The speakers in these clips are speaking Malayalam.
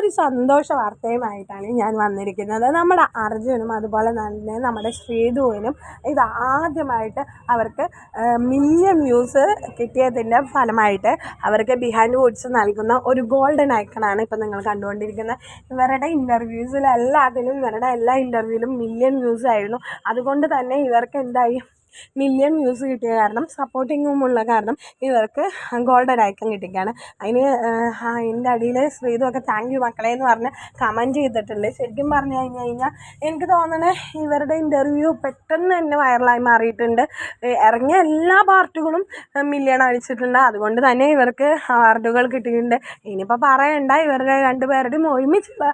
ഒരു സന്തോഷ വാർത്തയുമായിട്ടാണ് ഞാൻ വന്നിരിക്കുന്നത്. നമ്മുടെ അർജുനും അതുപോലെ തന്നെ നമ്മുടെ ശ്രീധുവിനും ഇത് ആദ്യമായിട്ട് അവർക്ക് മില്യൺ വ്യൂസ് കിട്ടിയതിന്റെ ഫലമായിട്ട് അവർക്ക് ബിഹൈൻഡ് വുഡ്സ് നൽകുന്ന ഒരു ഗോൾഡൻ ഐക്കണാണ് ഇപ്പം നിങ്ങൾ കണ്ടുകൊണ്ടിരിക്കുന്നത്. ഇവരുടെ ഇന്റർവ്യൂസിലെല്ലാത്തിലും ഇവരുടെ എല്ലാ ഇന്റർവ്യൂവിലും മില്യൺ വ്യൂസ് ആയിരുന്നു. അതുകൊണ്ട് തന്നെ ഇവർക്ക് എന്തായി? മില്യൺ വ്യൂസ് കിട്ടിയ കാരണം സപ്പോർട്ടിങ്ങും ഉള്ള കാരണം ഇവർക്ക് ഗോൾഡൻ ഐക്കൺ കിട്ടിക്കാണ്. അതിന് എന്റെ അടിയിൽ ശ്രീതുമൊക്കെ താങ്ക് യു മക്കളെ എന്ന് പറഞ്ഞ് കമന്റ് ചെയ്തിട്ടുണ്ട്. ശരിക്കും പറഞ്ഞു കഴിഞ്ഞ് കഴിഞ്ഞാൽ എനിക്ക് തോന്നണേ ഇവരുടെ ഇന്റർവ്യൂ പെട്ടെന്ന് തന്നെ വൈറലായി മാറിയിട്ടുണ്ട്. ഇറങ്ങിയ എല്ലാ പാർട്ടുകളും മില്യൺ അടിച്ചിട്ടുണ്ട്. അതുകൊണ്ട് തന്നെ ഇവർക്ക് അവാർഡുകൾ കിട്ടിയിട്ടുണ്ട്. ഇനിയിപ്പോൾ പറയണ്ട ഇവരുടെ രണ്ടുപേരുടെയും ഒരുമിച്ചുള്ള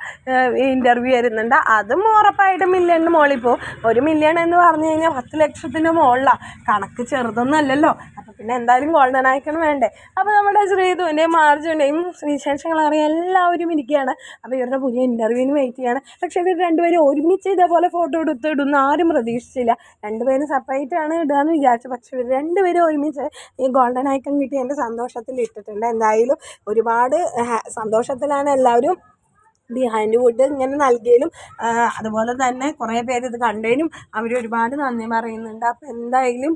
ഇന്റർവ്യൂ വരുന്നുണ്ട്. അതും ഉറപ്പായിട്ടും മില്യണിന് മുകളിൽ പോകും. ഒരു മില്യൺ എന്ന് പറഞ്ഞു കഴിഞ്ഞാൽ പത്ത് ലക്ഷത്തിന് മുകളിലാണ് കണക്ക് ചെറുതൊന്നും അല്ലല്ലോ. അപ്പം പിന്നെ എന്തായാലും ഗോൾഡൻ ഐക്കൺ വേണ്ടേ. അപ്പോൾ നമ്മുടെ ശ്രീധുവിന്റെയും മാർജുവിന്റെയും വിശേഷങ്ങൾ അറിയാൻ എല്ലാവരും ഇരിക്കുകയാണ്. അപ്പോൾ ഇവരുടെ പുതിയ ഇന്റർവ്യൂവിന് വെയിറ്റ് ചെയ്യാണ്. പക്ഷേ ഇവർ രണ്ടുപേരും ഒരുമിച്ച് ഇതേപോലെ ഫോട്ടോ എടുത്ത് ഇടുന്ന ആരും പ്രതീക്ഷിച്ചില്ല. രണ്ടുപേരും സെപ്പറേറ്റ് ആണ് ഇടുകയെന്ന് വിചാരിച്ചു. പക്ഷേ ഇവർ രണ്ടുപേരും ഒരുമിച്ച് ഈ ഗോൾഡൻ ഐക്കൺ കിട്ടി എന്റെ സന്തോഷത്തിൽ ഇട്ടിട്ടുണ്ട്. എന്തായാലും ഒരുപാട് സന്തോഷത്തിലാണ് എല്ലാവരും ബിഹൈൻഡ് വുഡ് ഇങ്ങനെ നൽകിയതിലും അതുപോലെ തന്നെ കുറേ പേര് ഇത് കണ്ടതിനും അവർ ഒരുപാട് നന്ദി പറയുന്നുണ്ട്. അപ്പോൾ എന്തായാലും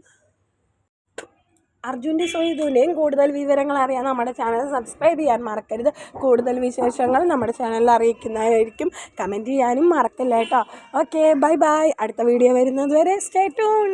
അർജുന്റെ സൊയ്തുവിന്റെയും കൂടുതൽ വിവരങ്ങൾ അറിയാൻ നമ്മുടെ ചാനൽ സബ്സ്ക്രൈബ് ചെയ്യാൻ മറക്കരുത്. കൂടുതൽ വിശേഷങ്ങൾ നമ്മുടെ ചാനലിൽ അറിയിക്കുന്നതായിരിക്കും. കമന്റ് ചെയ്യാനും മറക്കില്ല കേട്ടോ. ഓക്കെ ബൈ ബൈ അടുത്ത വീഡിയോ വരുന്നത് വരെ സ്റ്റേ ട്യൂൺ